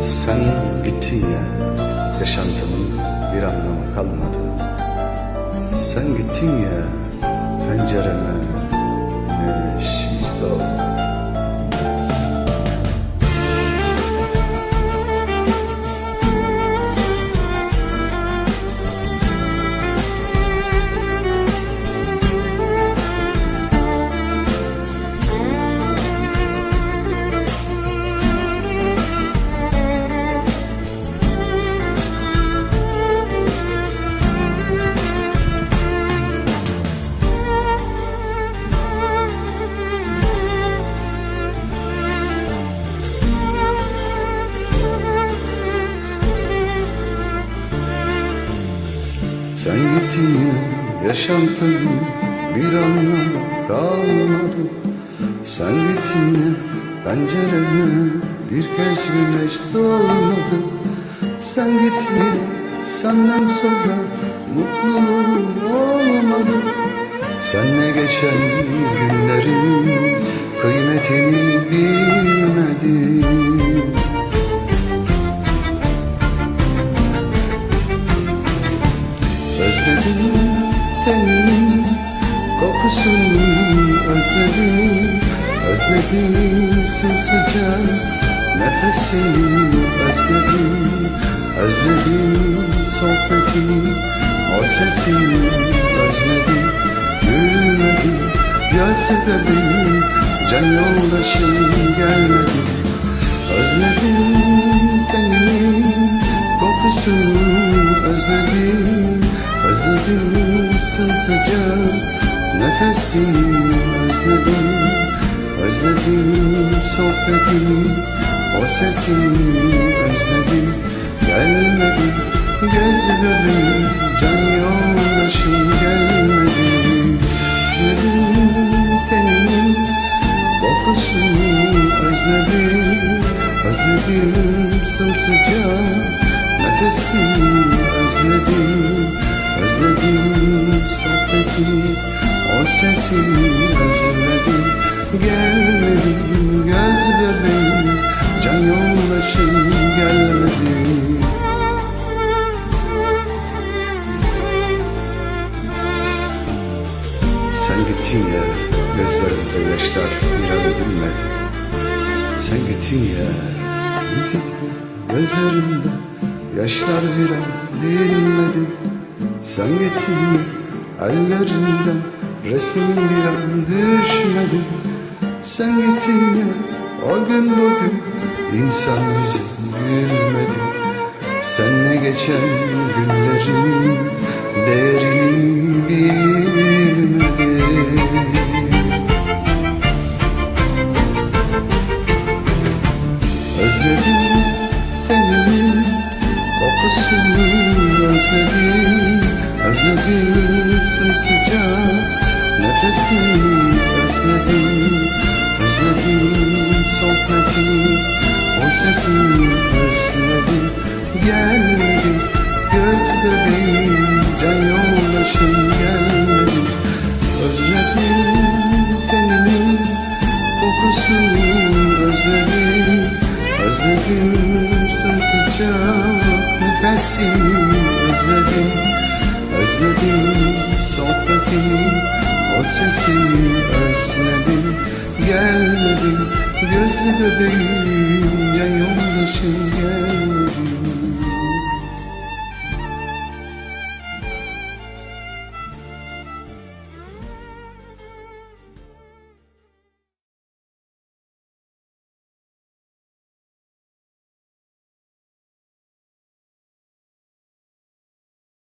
Sen gittin ya yaşantımın bir anlamı kalmadı. Sen gittin ya pencereme güneş doğmadı Sen gittin ya yaşantın bir anlam kalmadı. Sen gittin pencereme bir kez güneş doğmadı. Sen gittin senden sonra mutluluğum olmadı. Senle geçen günlerin kıymetini bilmedim teninin kokusunu özledim Özledim sımsıcak nefesini özledim Özledim sohbetini o sesini özledim Gülmedim gözde benim can yoldaşım gelmedi. Özledim teninin kokusunu özledim Özledim sımsıcak nefesini özledim Özledim sohbetini o sesini özledim Gelmedi. Göz bebeğim can yoldaşım gelmedi. Özledim teninin kokusunu özledim Özledim sımsıcak nefesini özledim Özledim sohbetini o sesini özledim Gelmedim göz bebeğim can yoldaşım gelmedi Sen gittin ya gözlerimde yaşlar bir an gülmedi Sen gittin ya gözlerimde yaşlar bir an dinmedi Sen gittin ya ellerinden resmin bir an düşmedi. Sen gittin ya o gün bugün insan bizi gülmedi. Senle geçen günlerin değerini bilmedi. Özledim nefesini özledim Özledim sohbetini o sesini özledim Gelmedi göz bebeğim can yoldaşım gelmedi Özledim teninin kokusunu özledim. Özledim sımsıcak nefesini özledim. Özledim sohbetini o sesini özledim Gelmedi göz bebeğim can yoldaşım gelmedi